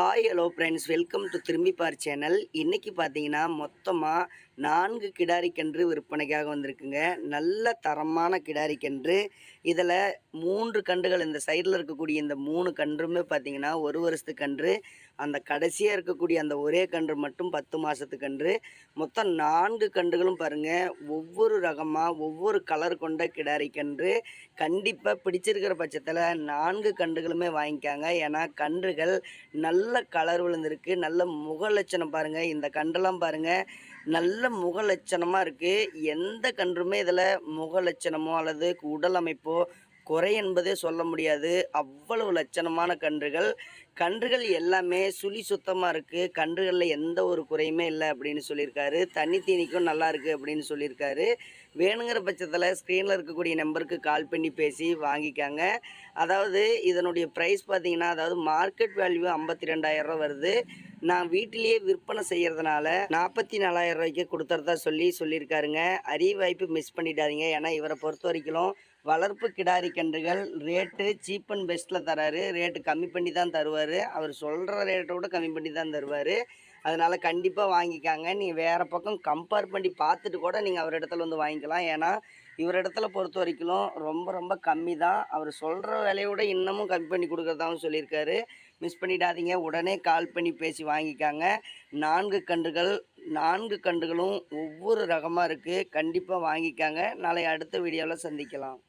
Hi hello friends welcome to Thirumbi Paar channel இன்றைக்கி பார்த்தீங்கன்னா மொத்தமாக நான்கு கிடாரி கன்று விற்பனைக்காக வந்திருக்குங்க. நல்ல தரமான கிடாரி கன்று இதில் மூன்று கன்றுகள் இந்த சைடில் இருக்கக்கூடிய இந்த மூணு கன்றுமே பார்த்திங்கன்னா ஒரு வருஷத்து கன்று. அந்த கடைசியாக இருக்கக்கூடிய அந்த ஒரே கன்று மட்டும் பத்து மாதத்து கன்று. மொத்தம் நான்கு கன்றுகளும் பாருங்கள் ஒவ்வொரு ரகமாக ஒவ்வொரு கலர் கொண்ட கிடாரி கன்று கண்டிப்பாக பிடிச்சிருக்கிற பட்சத்தில் நான்கு கன்றுகளுமே வாங்கிக்காங்க. ஏன்னா கன்றுகள் நல்ல கலர் விழுந்திருக்கு. நல்ல முக லட்சணம் பாருங்கள் இந்த கன்றெல்லாம் பாருங்கள் நல்ல முக லட்சணமாக இருக்குது எந்த கன்றுமே இதில் முகலட்சணமோ அல்லது உடல் அமைப்போ குறை என்பதே சொல்ல முடியாது. அவ்வளவு லட்சணமான கன்றுகள். கன்றுகள் எல்லாமே சுழி சுத்தமாக இருக்குது கன்றுகளில் எந்த ஒரு குறையுமே இல்லை அப்படின்னு சொல்லியிருக்காரு. தண்ணி தீனிக்கும் நல்லா இருக்குது அப்படின்னு சொல்லியிருக்காரு. வேணுங்கிற பட்சத்தில் ஸ்க்ரீனில் இருக்கக்கூடிய நம்பருக்கு கால் பண்ணி பேசி வாங்கிக்காங்க. அதாவது இதனுடைய ப்ரைஸ் பார்த்தீங்கன்னா அதாவது மார்க்கெட் வேல்யூ ஐம்பத்தி ரெண்டாயிரரூவா வருது. நான் வீட்டிலேயே விற்பனை செய்கிறதுனால நாற்பத்தி நாலாயிரம் ரூபாய்க்கு கொடுத்துறதா சொல்லி சொல்லியிருக்காருங்க. அரிய வாய்ப்பு மிஸ் பண்ணிடாதீங்க. ஏன்னா இவரை பொறுத்த வரைக்கும் வளர்ப்பு கிடாரி கன்றுகள் ரேட்டு சீப் அண்ட் பெஸ்ட்டில் தராரு. ரேட்டு கம்மி பண்ணி தான் தருவார். அவர் சொல்கிற ரேட்டை விட கம்மி பண்ணி தான் தருவார். அதனால் கண்டிப்பாக வாங்கிக்காங்க. நீங்கள் வேறு பக்கம் கம்பேர் பண்ணி பார்த்துட்டு கூட நீங்கள் அவர் இடத்துல வந்து வாங்கிக்கலாம். ஏன்னா இவர் இடத்துல பொறுத்த வரைக்கும் ரொம்ப ரொம்ப கம்மி தான். அவர் சொல்கிற விலையோட விட இன்னமும் கம்மி பண்ணி கொடுக்குறதாகவும் சொல்லியிருக்காரு. மிஸ் பண்ணிடாதீங்க. உடனே கால் பண்ணி பேசி வாங்கிக்காங்க. நான்கு கன்றுகள் நான்கு கன்றுகளும் ஒவ்வொரு ரகமாக இருக்குது கண்டிப்பாக வாங்கிக்காங்க. நாளை அடுத்த வீடியோவில் சந்திக்கலாம்.